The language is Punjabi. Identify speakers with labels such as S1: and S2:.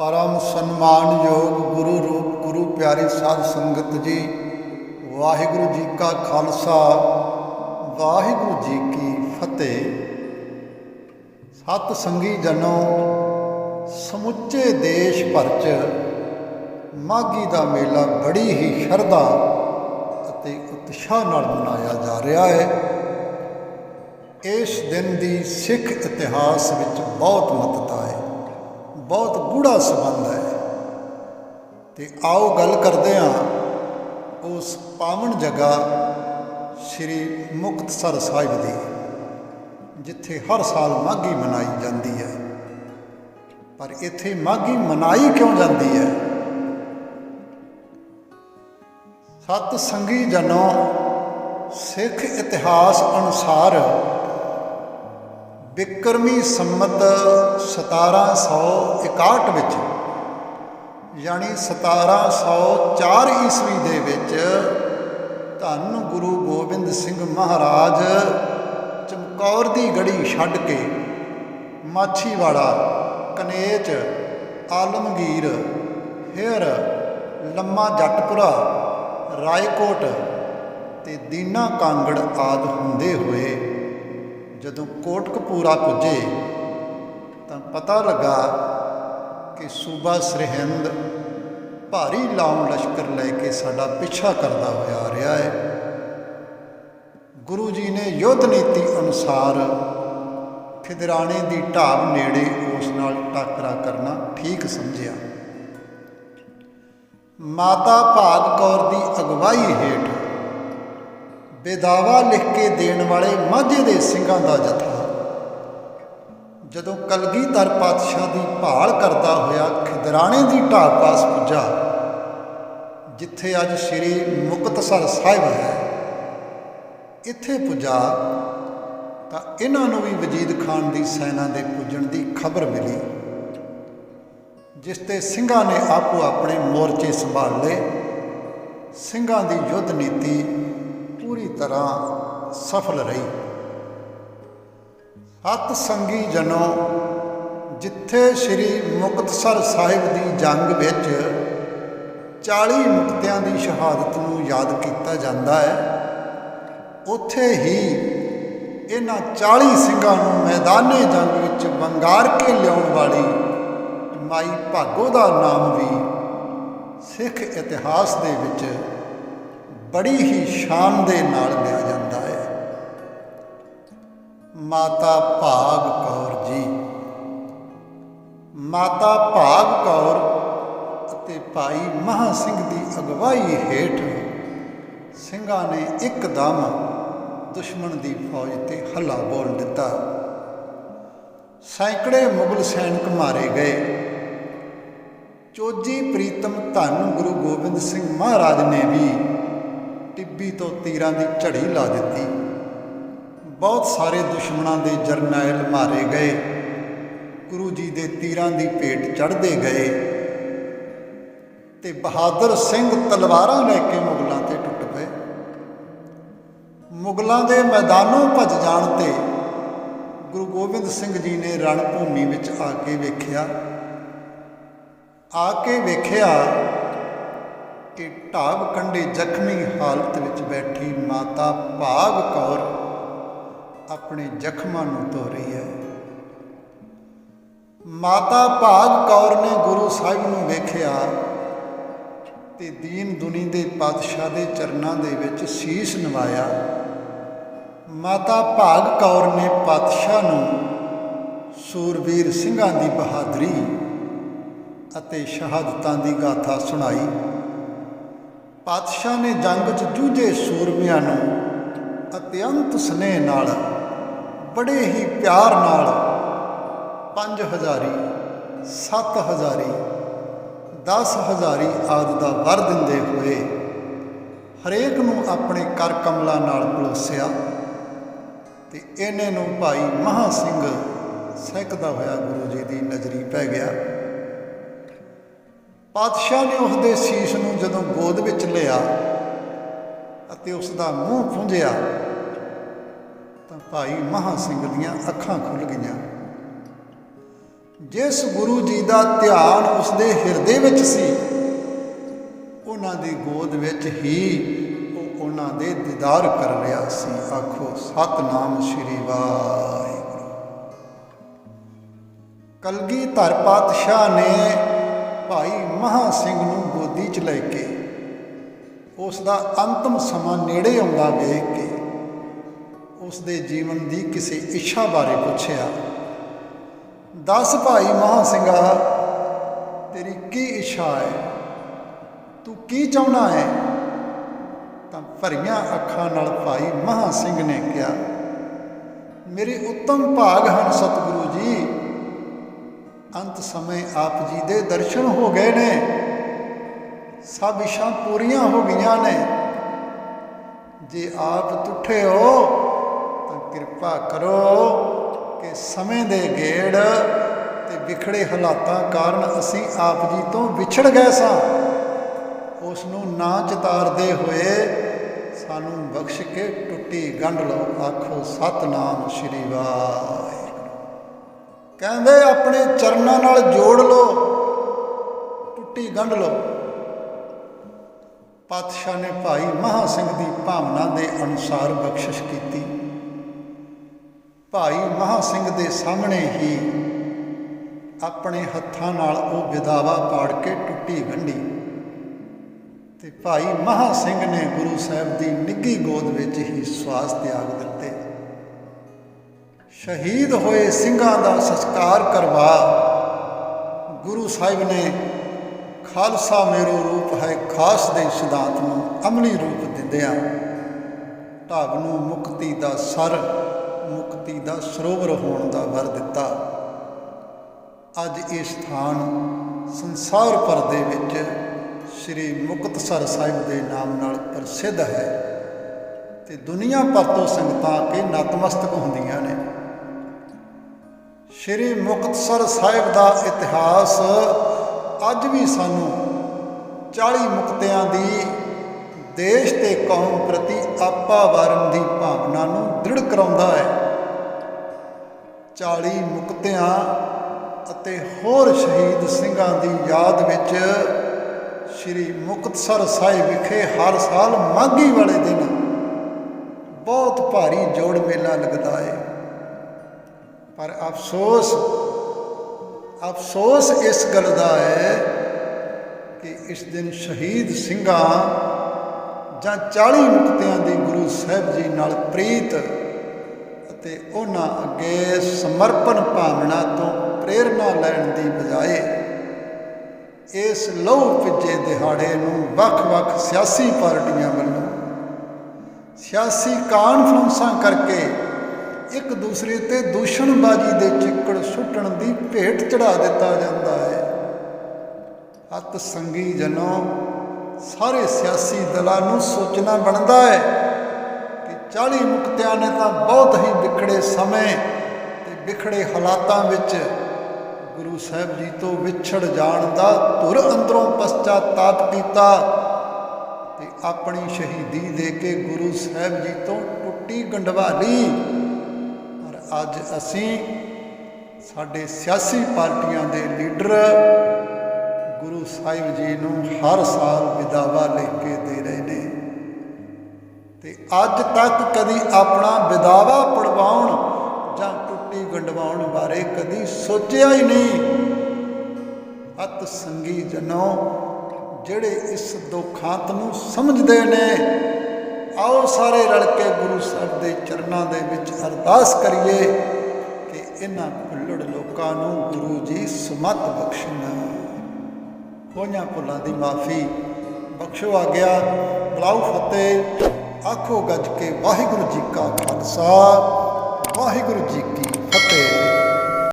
S1: ਪਰਮ ਸਨਮਾਨਯੋਗ ਗੁਰੂ ਰੂਪ ਗੁਰੂ ਪਿਆਰੀ ਸਾਧ ਸੰਗਤ ਜੀ, ਵਾਹਿਗੁਰੂ ਜੀ ਕਾ ਖਾਲਸਾ, ਵਾਹਿਗੁਰੂ ਜੀ ਕੀ ਫਤਿਹ। ਸਤ ਸੰਗੀ ਜਨੋ, ਸਮੁੱਚੇ ਦੇਸ਼ ਭਰ ਚ ਮਾਘੀ ਦਾ ਮੇਲਾ ਬੜੀ ਹੀ ਸ਼ਰਧਾ ਅਤੇ ਉਤਸ਼ਾਹ ਨਾਲ ਮਨਾਇਆ ਜਾ ਰਿਹਾ ਹੈ। ਇਸ ਦਿਨ ਦੀ ਸਿੱਖ ਇਤਿਹਾਸ ਵਿੱਚ ਬਹੁਤ ਮਹੱਤਤਾ ਹੈ। ਬਹੁਤ ਗੂੜਾ ਸੰਬੰਧ ਹੈ। ਤੇ ਆਓ ਗੱਲ ਕਰਦੇ ਹਾਂ ਉਸ ਪਾਵਨ ਜਗ੍ਹਾ ਸ੍ਰੀ ਮੁਕਤਸਰ ਸਾਹਿਬ ਦੀ, ਜਿੱਥੇ ਹਰ ਸਾਲ ਮਾਘੀ ਮਨਾਈ ਜਾਂਦੀ ਹੈ। ਪਰ ਇੱਥੇ ਮਾਘੀ ਮਨਾਈ ਕਿਉਂ ਜਾਂਦੀ ਹੈ? ਸਤ ਸੰਗੀ ਜਨੋ ਸਿੱਖ ਇਤਿਹਾਸ ਅਨੁਸਾਰ ਬਿਕਰਮੀ ਸੰਮਤ 1761 ਵਿੱਚ, ਯਾਨੀ 1704 ਈਸਵੀ ਦੇ ਵਿੱਚ ਧੰਨ ਗੁਰੂ ਗੋਬਿੰਦ ਸਿੰਘ ਮਹਾਰਾਜ ਚਮਕੌਰ ਦੀ ਗੜੀ ਛੱਡ ਕੇ ਮਾਛੀਵਾੜਾ ਕਨੇਚ ਆਲਮਗੀਰ ਹੇਰ ਲੰਮਾ ਜੱਟਪੁਰਾ, ਰਾਏਕੋਟ ਤੇ ਦੀਨਾ ਕਾਂਗੜ ਆਦ ਹੁੰਦੇ ਹੋਏ ਜਦੋਂ ਕੋਟਕਪੂਰਾ ਪੁੱਜੇ, ਤਾਂ ਪਤਾ ਲੱਗਾ ਕਿ ਸੂਬਾ ਸਰਹਿੰਦ ਭਾਰੀ ਲਾਉਣ ਲਸ਼ਕਰ ਲੈ ਕੇ ਸਾਡਾ ਪਿੱਛਾ ਕਰਦਾ ਹੋਇਆ ਆ ਰਿਹਾ ਹੈ। ਗੁਰੂ ਜੀ ਨੇ ਯੁੱਧ ਨੀਤੀ ਅਨੁਸਾਰ ਖਿਦਰਾਣੇ ਦੀ ਢਾਬ ਨੇੜੇ ਉਸ ਨਾਲ ਟਾਕਰਾ ਕਰਨਾ ਠੀਕ ਸਮਝਿਆ। ਮਾਤਾ ਭਾਗ ਕੌਰ ਦੀ ਅਗਵਾਈ ਹੇਠ ਬੇਦਾਵਾ ਲਿਖ ਕੇ ਦੇਣ ਵਾਲੇ ਮਾਝੇ ਦੇ ਸਿੰਘਾਂ ਦਾ ਜਥਾ। ਜਦੋਂ ਕਲਗੀਧਰ ਪਾਤਸ਼ਾਹ ਦੀ ਭਾਲ ਕਰਦਾ ਹੋਇਆ ਖਿਦਰਾਣੇ ਦੀ ਢਾਬ ਪਾਸ ਪੁੱਜਾ, ਜਿੱਥੇ ਅੱਜ ਸ੍ਰੀ ਮੁਕਤਸਰ ਸਾਹਿਬ ਹੈ, ਇੱਥੇ ਪੁੱਜਾ ਤਾਂ ਇਹਨਾਂ ਨੂੰ ਵੀ ਵਜੀਦ ਖਾਨ ਦੀ ਸੈਨਾ ਦੇ ਪੁੱਜਣ ਦੀ ਖਬਰ ਮਿਲੀ, ਜਿਸ ਤੇ ਸਿੰਘਾਂ ਨੇ ਆਪੋ ਆਪਣੇ ਮੋਰਚੇ ਸੰਭਾਲ ਲਏ। ਸਿੰਘਾਂ ਦੀ ਯੁੱਧ ਨੀਤੀ ਪੂਰੀ ਤਰ੍ਹਾਂ ਸਫਲ ਰਹੀ। ਸਤ ਸੰਗੀ ਜਨੋ, ਜਿੱਥੇ ਸ੍ਰੀ ਮੁਕਤਸਰ ਸਾਹਿਬ ਦੀ ਜੰਗ ਵਿੱਚ 40 ਮੁਕਤਿਆਂ ਦੀ ਸ਼ਹਾਦਤ ਨੂੰ ਯਾਦ ਕੀਤਾ ਜਾਂਦਾ ਹੈ, ਉੱਥੇ ਹੀ ਇਹਨਾਂ 40 ਸਿੰਘਾਂ ਨੂੰ ਮੈਦਾਨੇ ਜੰਗ ਵਿੱਚ ਵੰਗਾਰ ਕੇ ਲਿਆਉਣ ਵਾਲੀ ਮਾਈ ਭਾਗੋ ਦਾ ਨਾਮ ਵੀ ਸਿੱਖ ਇਤਿਹਾਸ ਦੇ ਵਿੱਚ ਬੜੀ ਹੀ ਸ਼ਾਨ ਦੇ ਨਾਲ ਲਿਆ ਜਾਂਦਾ ਹੈ। ਮਾਤਾ ਭਾਗ ਕੌਰ ਜੀ। ਮਾਤਾ ਭਾਗ ਕੌਰ ਅਤੇ ਭਾਈ ਮਹਾ ਸਿੰਘ ਦੀ ਅਗਵਾਈ ਹੇਠ ਸਿੰਘਾਂ ਨੇ ਇੱਕਦਮ ਦੁਸ਼ਮਣ ਦੀ ਫੌਜ ਤੇ ਹੱਲਾ ਬੋਲ ਦਿੱਤਾ। ਸੈਂਕੜੇ ਮੁਗਲ ਸੈਨਿਕ ਮਾਰੇ ਗਏ। ਚੋਜੀ ਪ੍ਰੀਤਮ ਧੰਨ ਗੁਰੂ ਗੋਬਿੰਦ ਸਿੰਘ ਮਹਾਰਾਜ ਨੇ ਵੀ ਟਿੱਬੀ ਤੋਂ ਤੀਰਾਂ ਦੀ ਝੜੀ ਲਾ ਦਿੱਤੀ। ਬਹੁਤ ਸਾਰੇ ਦੁਸ਼ਮਣਾਂ ਦੇ ਜਰਨੈਲ ਮਾਰੇ ਗਏ। ਗੁਰੂ ਜੀ ਦੇ ਤੀਰਾਂ ਦੀ ਭੇਟ ਚੜ੍ਹਦੇ ਗਏ। ਤੇ ਬਹਾਦਰ ਸਿੰਘ ਤਲਵਾਰਾਂ ਲੈ ਕੇ ਮੁਗਲਾਂ ਤੇ ਟੁੱਟ ਪਏ। ਮੁਗਲਾਂ ਦੇ ਮੈਦਾਨੋਂ ਭੱਜ ਜਾਣ ਤੇ ਗੁਰੂ ਗੋਬਿੰਦ ਸਿੰਘ ਜੀ ਨੇ ਰਣ ਭੂਮੀ ਵਿੱਚ ਆ ਕੇ ਵੇਖਿਆ। ਆ ਕੇ ਵੇਖਿਆ ਕਿ ਢਾਬ ਕੰਡੇ ਜ਼ਖਮੀ ਹਾਲਤ ਵਿੱਚ ਬੈਠੀ ਮਾਤਾ ਭਾਗ ਕੌਰ ਆਪਣੇ ਜ਼ਖਮਾਂ ਨੂੰ ਧੋ ਰਹੀ ਹੈ। ਮਾਤਾ ਭਾਗ ਕੌਰ ਨੇ ਗੁਰੂ ਸਾਹਿਬ ਨੂੰ ਵੇਖਿਆ ਤੇ ਦੀਨ ਦੁਨੀ ਦੇ ਪਾਤਸ਼ਾਹ ਦੇ ਚਰਨਾਂ ਦੇ ਵਿੱਚ ਸੀਸ ਨਵਾਇਆ। ਮਾਤਾ ਭਾਗ ਕੌਰ ਨੇ ਪਾਤਸ਼ਾਹ ਨੂੰ ਸੂਰਬੀਰ ਸਿੰਘਾਂ ਦੀ ਬਹਾਦਰੀ ਅਤੇ ਸ਼ਹਾਦਤਾਂ ਦੀ ਗਾਥਾ ਸੁਣਾਈ। ਪਾਤਸ਼ਾਹ ਨੇ ਜੰਗ 'ਚ ਜੂਝੇ ਸੂਰਮਿਆਂ ਨੂੰ ਅਤਿਅੰਤ ਸਨੇਹ ਨਾਲ ਬੜੇ ਹੀ ਪਿਆਰ ਨਾਲ ਪੰਜ ਹਜ਼ਾਰੀ, ਸੱਤ ਹਜ਼ਾਰੀ, ਦਸ ਹਜ਼ਾਰੀ ਆਦਿ ਦਾ ਵਰ ਦਿੰਦੇ ਹੋਏ ਹਰੇਕ ਨੂੰ ਆਪਣੇ ਕਰ ਕਮਲਾ ਨਾਲ ਪਲੋਸਿਆ ਤੇ ਇਹਨੇ ਨੂੰ ਭਾਈ ਮਹਾ ਸਿੰਘ ਸਹਿਕਦਾ ਹੋਇਆ ਗੁਰੂ ਜੀ ਦੀ ਨਜ਼ਰੀ ਪੈ ਗਿਆ। ਪਾਤਸ਼ਾਹ ਨੇ ਉਸ ਦੇ ਸੀਸ ਨੂੰ ਜਦੋਂ ਗੋਦ ਵਿੱਚ ਲਿਆ ਅਤੇ ਉਸ ਦਾ ਮੂੰਹ ਪੁੰਝਿਆ, ਤਾਂ ਭਾਈ ਮਹਾ ਸਿੰਘ ਦੀਆਂ ਅੱਖਾਂ ਖੁੱਲ ਗਈਆਂ। ਜਿਸ ਗੁਰੂ ਜੀ ਦਾ ਧਿਆਨ ਉਸਦੇ ਹਿਰਦੇ ਵਿੱਚ ਸੀ, ਉਹਨਾਂ ਦੀ ਗੋਦ ਵਿੱਚ ਹੀ ਉਹ ਉਹਨਾਂ ਦੇ ਦੀਦਾਰ ਕਰ ਰਿਹਾ ਸੀ। ਆਖੋ, ਸਤਨਾਮ ਸ਼੍ਰੀ ਵਾਹਿਗੁਰੂ। ਕਲਗੀ ਧਰ ਪਾਤਸ਼ਾਹ ਨੇ ਭਾਈ ਮਹਾ ਸਿੰਘ ਨੂੰ ਗੋਦੀ 'ਚ ਲੈ ਕੇ ਉਸ ਦਾ ਅੰਤਮ ਸਮਾਂ ਨੇੜੇ ਆਉਂਦਾ ਵੇਖ ਕੇ ਉਸ ਦੇ ਜੀਵਨ ਦੀ ਕਿਸੇ ਇੱਛਾ ਬਾਰੇ ਪੁੱਛਿਆ, ਦਸ ਭਾਈ ਮਹਾ ਸਿੰਘਾ, ਤੇਰੀ ਕੀ ਇੱਛਾ ਹੈ? ਤੂੰ ਕੀ ਚਾਹੁੰਦਾ ਹੈ? ਤਾਂ ਭਰੀਆਂ ਅੱਖਾਂ ਨਾਲ ਭਾਈ ਮਹਾ ਸਿੰਘ ਨੇ ਕਿਹਾ, ਮੇਰੇ ਉੱਤਮ ਭਾਗ ਹਨ ਸਤਿਗੁਰੂ ਜੀ। ਅੰਤ ਸਮੇਂ ਆਪ ਜੀ ਦੇ ਦਰਸ਼ਨ ਹੋ ਗਏ ਨੇ। ਸਭ ਇੱਛਾ ਪੂਰੀਆਂ ਹੋ ਗਈਆਂ ਨੇ। ਜੇ ਆਪ ਤੁਠੇ ਹੋ, ਤਾਂ ਕਿਰਪਾ ਕਰੋ ਕਿ ਸਮੇਂ ਦੇ ਗੇੜ ਤੇ ਵਿਖੜੇ ਹਾਲਾਤਾਂ ਕਾਰਨ ਅਸੀਂ ਆਪ ਜੀ ਤੋਂ ਵਿਛੜ ਗਏ ਸਾਂ। ਉਸ ਨੂੰ ਨਾ ਚਿਤਾਰਦੇ ਹੋਏ ਸਾਨੂੰ ਬਖਸ਼ ਕੇ ਟੁੱਟੀ ਗੰਢ ਲਓ। ਆਖੋ, ਸਤਨਾਮ ਸ਼੍ਰੀ ਵਾਹਿਗੁਰੂ। ਕਹਿੰਦੇ ਆਪਣੇ ਚਰਨਾਂ ਨਾਲ ਜੋੜ ਲਓ, ਟੁੱਟੀ ਗੰਢ ਲਓ। ਪਾਤਸ਼ਾਹ ਨੇ ਭਾਈ ਮਹਾ ਸਿੰਘ ਦੀ ਭਾਵਨਾ ਦੇ ਅਨੁਸਾਰ ਬਖਸ਼ਿਸ਼ ਕੀਤੀ। ਭਾਈ ਮਹਾ ਸਿੰਘ ਦੇ ਸਾਹਮਣੇ ਹੀ ਆਪਣੇ ਹੱਥਾਂ ਨਾਲ ਉਹ ਵਿਦਾਵਾ ਪਾੜ ਕੇ ਟੁੱਟੀ ਗੰਢੀ। ਤੇ ਭਾਈ ਮਹਾ ਸਿੰਘ ਨੇ ਗੁਰੂ ਸਾਹਿਬ ਦੀ ਨਿੱਗੀ ਗੋਦ ਵਿੱਚ ਹੀ ਸਵਾਸ ਤਿਆਗ ਦਿੱਤੇ। ਸ਼ਹੀਦ ਹੋਏ ਸਿੰਘਾਂ ਦਾ ਸੰਸਕਾਰ ਕਰਵਾ। ਗੁਰੂ ਸਾਹਿਬ ਨੇ ਖਾਲਸਾ ਮੇਰੋ ਰੂਪ ਹੈ ਖਾਸ ਦੇ ਸਿਧਾਂਤ ਨੂੰ ਅਮਲੀ ਰੂਪ ਦਿੰਦਿਆਂ ਢਾਬ ਨੂੰ ਮੁਕਤੀ ਦਾ ਸਰ, ਮੁਕਤੀ ਦਾ ਸਰੋਵਰ ਹੋਣ ਦਾ ਵਰ ਦਿੱਤਾ। ਅੱਜ ਇਹ ਸਥਾਨ ਸੰਸਾਰ ਭਰ ਦੇ ਵਿੱਚ ਸ੍ਰੀ ਮੁਕਤਸਰ ਸਾਹਿਬ ਦੇ ਨਾਮ ਨਾਲ ਪ੍ਰਸਿੱਧ ਹੈ ਤੇ ਦੁਨੀਆ ਭਰ ਤੋਂ ਸੰਗਤਾਂ ਆ ਕੇ ਨਤਮਸਤਕ ਹੁੰਦੀਆਂ ਨੇ। ਸ੍ਰੀ ਮੁਕਤਸਰ ਸਾਹਿਬ ਦਾ ਇਤਿਹਾਸ ਅੱਜ ਵੀ ਸਾਨੂੰ 40 ਮੁਕਤਿਆਂ ਦੀ ਦੇਸ਼ ਤੇ ਕੌਮ ਪ੍ਰਤੀ ਆਪਾ ਵਾਰਨ ਦੀ ਭਾਵਨਾ ਨੂੰ ਦ੍ਰਿੜ ਕਰਾਉਂਦਾ ਹੈ। 40 ਮੁਕਤਿਆਂ ਅਤੇ ਹੋਰ ਸ਼ਹੀਦ ਸਿੰਘਾਂ ਦੀ ਯਾਦ ਵਿੱਚ ਸ੍ਰੀ ਮੁਕਤਸਰ ਸਾਹਿਬ ਵਿਖੇ ਹਰ ਸਾਲ ਮਾਘੀ ਵਾਲੇ ਦਿਨ ਬਹੁਤ ਭਾਰੀ ਜੋੜ ਮੇਲਾ ਲੱਗਦਾ ਹੈ। ਪਰ ਅਫਸੋਸ ਅਫਸੋਸ ਇਸ ਗੱਲ ਦਾ ਹੈ ਕਿ ਇਸ ਦਿਨ ਸ਼ਹੀਦ ਸਿੰਘਾਂ ਜਾਂ 40 ਮੁਕਤਿਆਂ ਦੀ ਗੁਰੂ ਸਾਹਿਬ ਜੀ ਨਾਲ ਪ੍ਰੀਤ ਅਤੇ ਉਹਨਾਂ ਅੱਗੇ ਸਮਰਪਣ ਭਾਵਨਾ ਤੋਂ ਪ੍ਰੇਰਣਾ ਲੈਣ ਦੀ ਬਜਾਏ ਇਸ ਲਹੂ ਭਿੱਜੇ ਦਿਹਾੜੇ ਨੂੰ ਵੱਖ-ਵੱਖ ਸਿਆਸੀ ਪਾਰਟੀਆਂ ਵੱਲੋਂ ਸਿਆਸੀ ਕਾਨਫਰੰਸਾਂ ਕਰਕੇ ਇੱਕ ਦੂਸਰੇ ਤੇ ਦੂਸ਼ਣਬਾਜ਼ੀ ਦੇ ਚਿੱਕੜ ਸੁੱਟਣ ਦੀ ਭੇਟ ਚੜਾ ਦਿੱਤਾ ਜਾਂਦਾ ਹੈ। ਹੱਤ ਸੰਗੀ ਜਨੋ, ਸਾਰੇ ਸਿਆਸੀ ਦਲਾਂ ਨੂੰ ਸੋਚਣਾ ਬਣਦਾ ਹੈ ਕਿ 40 ਮੁਕਤਿਆਂ ਨੇ ਤਾਂ ਬਹੁਤ ਹੀ ਵਿਖੜੇ ਸਮੇਂ ਤੇ ਵਿਖੜੇ ਹਾਲਾਤਾਂ ਵਿੱਚ ਗੁਰੂ ਸਾਹਿਬ ਜੀ ਤੋਂ ਵਿਛੜ ਜਾਣ ਦਾ ਧੁਰ ਅੰਦਰੋਂ ਪਛਤਾਤਾਪ ਕੀਤਾ ਤੇ ਆਪਣੀ ਸ਼ਹੀਦੀ ਦੇ ਕੇ ਗੁਰੂ ਸਾਹਿਬ ਜੀ ਤੋਂ ਟੁੱਟੀ ਗੰਢਵਾਲੀ ਅੱਜ ਅਸੀਂ ਸਾਡੇ ਸਿਆਸੀ ਪਾਰਟੀਆਂ ਦੇ ਲੀਡਰ ਗੁਰੂ ਸਾਹਿਬ ਜੀ ਨੂੰ ਹਰ ਸਾਲ ਵਿਦਾਵਾ ਲਿਖ ਕੇ ਦੇ ਰਹੇ ਨੇ। ਤੇ ਅੱਜ ਤੱਕ ਕਦੀ ਆਪਣਾ ਵਿਦਾਵਾ ਪੜਵਾਉਣ ਜਾਂ ਟੁੱਟੀ ਗੰਡਵਾਉਣ ਬਾਰੇ ਕਦੀ ਸੋਚਿਆ ਹੀ ਨਹੀਂ। ਅਤ ਸੰਗੀ ਜਨੋ ਜਿਹੜੇ ਇਸ ਦੁਖਾਂਤ ਨੂੰ ਸਮਝਦੇ ਨੇ ਆਓ ਸਾਰੇ ਰਲ ਕੇ ਗੁਰੂ ਸਾਹਿਬ ਦੇ ਚਰਨਾਂ ਦੇ ਵਿੱਚ ਅਰਦਾਸ ਕਰੀਏ ਕਿ ਇਹਨਾਂ ਭੁੱਲੜ ਲੋਕਾਂ ਨੂੰ ਗੁਰੂ ਜੀ ਸਮਤ ਬਖਸ਼ਣ। ਹੋਈਆਂ ਭੁੱਲਾਂ ਦੀ ਮਾਫੀ ਬਖਸ਼ੋ ਆ ਗਿਆ ਬਲਾਉ ਫਤਿਹ, ਆਖੋ ਗੱਜ ਕੇ ਵਾਹਿਗੁਰੂ ਜੀ ਕਾ ਖਾਲਸਾ, ਵਾਹਿਗੁਰੂ ਜੀ ਕੀ ਫਤਿਹ।